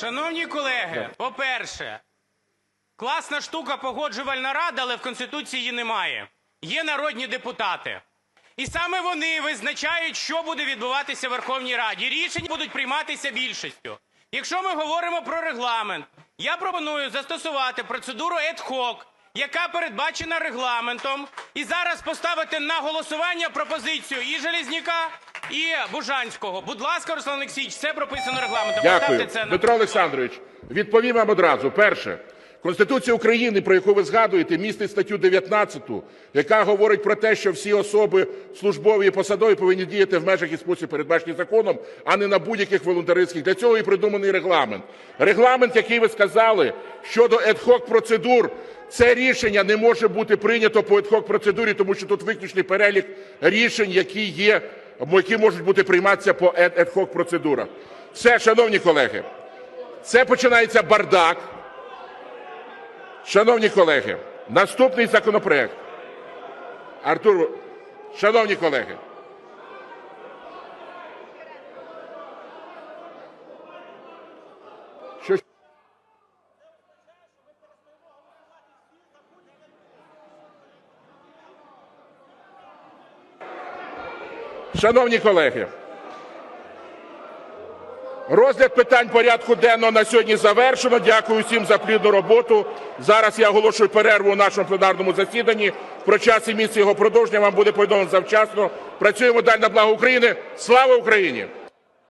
Шановні колеги, по-перше, класна штука погоджувальна рада, але в Конституції її немає. Є народні депутати. І саме вони визначають, що буде відбуватися в Верховній Раді. Рішення будуть прийматися більшістю. Якщо ми говоримо про регламент, я пропоную застосувати процедуру ad hoc, яка передбачена регламентом, і зараз поставити на голосування пропозицію і Железняка, і Бужанського. Будь ласка, Руслан Олексійович, це прописано регламентом. Дякую. Це на Дмитро Олександрович, відповім вам одразу. Перше. Конституція України, про яку ви згадуєте, містить статтю 19, яка говорить про те, що всі особи службові і посадові повинні діяти в межах і спосіб, передбачений законом, а не на будь-яких волонтерських. Для цього і придуманий регламент. Регламент, який ви сказали, щодо ad-hoc процедур, це рішення не може бути прийнято по ad-hoc процедурі, тому що тут виключний перелік рішень, які є, які можуть бути прийматися по ad-hoc процедурах. Все, шановні колеги, це починається бардак. Шановні колеги, наступний законопроект. Артур, шановні колеги. Шановні колеги, Розгляд питань порядку денного на сьогодні завершено. Дякую всім за плідну роботу. Зараз я оголошую перерву у нашому пленарному засіданні. Про час і місце його продовження вам буде повідомлено завчасно. Працюємо далі на благо України. Слава Україні!